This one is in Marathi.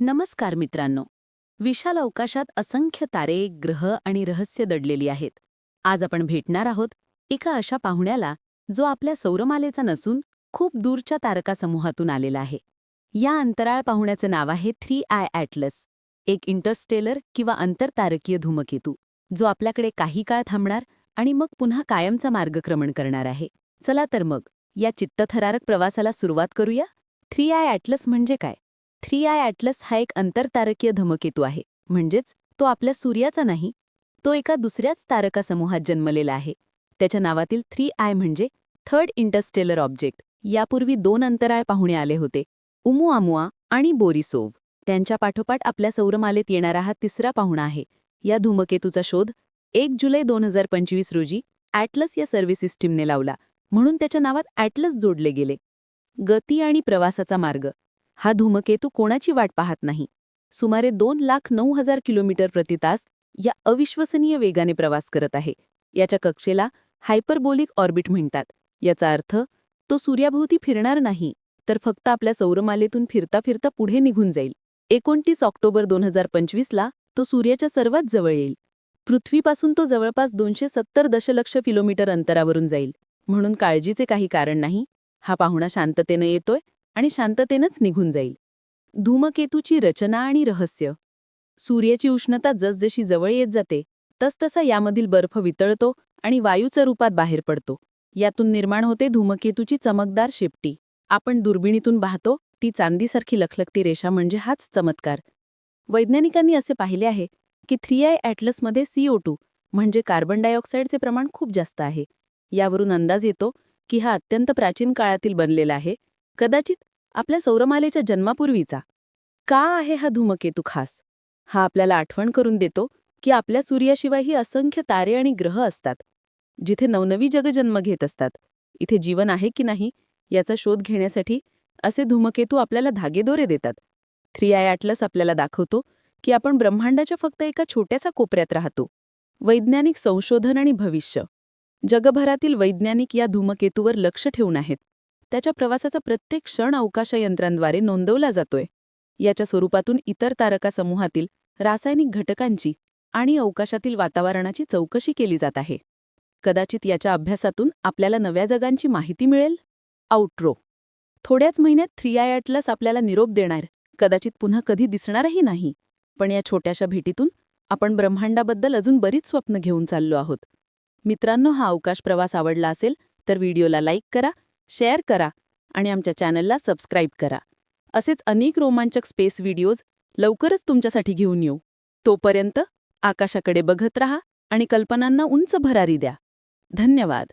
नमस्कार मित्रांनो. विशाल अवकाशात असंख्य तारे ग्रह आणि रहस्य दडलेली आहेत. आज आपण भेटणार आहोत एका अशा पाहुण्याला जो आपल्या सौरमालेचा नसून खूप दूरच्या तारकासमूहातून आलेला आहे. या अंतराळ पाहुण्याचं नाव आहे थ्री आय ॲटलस एक इंटरस्टेलर किंवा अंतरतारकीय धूमकेतू जो आपल्याकडे काही काळ थांबणार आणि मग पुन्हा कायमचा मार्गक्रमण करणार आहे. चला तर मग या चित्तथरारक प्रवासाला सुरुवात करूया. थ्री आय ॲटलस म्हणजे काय? थ्री आय ॲटलस हा एक अंतरतारकीय धमकेतू आहे. म्हणजेच तो आपल्या सूर्याचा नाही तो एका दुसऱ्याच तारकासमूहात जन्मलेला आहे. त्याच्या नावातील थ्री आय म्हणजे थर्ड इंटरस्टेलर ऑब्जेक्ट. यापूर्वी दोन अंतराळ पाहुणे आले होते उमुआमुआ आणि बोरिसोव त्यांच्या पाठोपाठ आपल्या सौरमालेत येणारा हा तिसरा पाहुणा आहे. या धूमकेतूचा शोध एक जुलै दोन हजार पंचवीस रोजी ॲटलस या सर्व्हिस सिस्टीमने लावला म्हणून त्याच्या नावात ॲटलस जोडले गेले. गती आणि प्रवासाचा मार्ग. हा धूमकेतू कोणाची वाट पाहत नाही. सुमारे दोन लाख नऊ हजार किलोमीटर प्रति तास या अविश्वसनीय वेगाने प्रवास करत आहे. याच्या कक्षेला हायपरबोलिक ऑर्बिट म्हणतात. याचा अर्थ तो सूर्याभोवती फिरणार नाही तर फक्त आपल्या सौरमालेतून फिरता फिरता पुढे निघून जाईल. एकोणतीस ऑक्टोबर दोन हजार पंचवीसला तो सूर्याच्या सर्वात जवळ येईल. पृथ्वीपासून तो जवळपास दोनशे सत्तर दशलक्ष किलोमीटर अंतरावरून जाईल. म्हणून काळजीचे काही कारण नाही. हा पाहुणा शांततेनं येतोय. आणि शांततेनंच निघून जाईल. धूमकेतूची रचना आणि रहस्य. सूर्याची उष्णता जसजशी जवळ येत जाते तसतसा यामधील बर्फ वितळतो आणि वायूच्या रूपात बाहेर पडतो. यातून निर्माण होते धूमकेतूची चमकदार शेपटी. आपण दुर्बिणीतून पाहतो ती चांदीसारखी लखलखती रेषा म्हणजे हाच चमत्कार. वैज्ञानिकांनी असे पाहिले आहे की थ्री आय ॲटलसमध्ये सीओ टू म्हणजे कार्बन डायऑक्साईडचे प्रमाण खूप जास्त आहे. यावरून अंदाज येतो की हा अत्यंत प्राचीन काळातील बनलेला आहे कदाचित आपल्या सौरमालेच्या जन्मापूर्वीचा. का आहे हा धूमकेतू खास? हा आपल्याला आठवण करून देतो की आपल्या सूर्याशिवायही असंख्य तारे आणि ग्रह असतात जिथे नवनवी जग जन्म घेत असतात. इथे जीवन आहे की नाही याचा शोध घेण्यासाठी असे धूमकेतू आपल्याला धागेदोरे देतात. थ्री आय ॲटलस आपल्याला दाखवतो की आपण ब्रह्मांडाच्या फक्त एका छोट्यासा कोपऱ्यात राहतो. वैज्ञानिक संशोधन आणि भविष्य. जगभरातील वैज्ञानिक या धूमकेतूवर लक्ष ठेवून आहेत. त्याच्या प्रवासाचा प्रत्येक क्षण अवकाशयंत्रांद्वारे नोंदवला जातोय. याच्या स्वरूपातून इतर तारकासमूहातील रासायनिक घटकांची आणि अवकाशातील वातावरणाची चौकशी केली जात आहे. कदाचित याच्या अभ्यासातून आपल्याला नव्या जगांची माहिती मिळेल? आउट्रो. थोड्याच महिन्यात थ्री आय ॲटलस आपल्याला निरोप देणार. कदाचित पुन्हा कधी दिसणारही नाही. पण या छोट्याशा भेटीतून आपण ब्रह्मांडाबद्दल अजून बरीच स्वप्न घेऊन चाललो आहोत. मित्रांनो हा अवकाश प्रवास आवडला असेल तर व्हिडिओला लाईक करा शेअर करा आणि आमच्या चॅनलला सबस्क्राईब करा. असेच अनेक रोमांचक स्पेस व्हिडिओज लवकरच तुमच्यासाठी घेऊन येऊ. तोपर्यंत आकाशाकडे बघत रहा आणि कल्पनांना उंच भरारी द्या. धन्यवाद.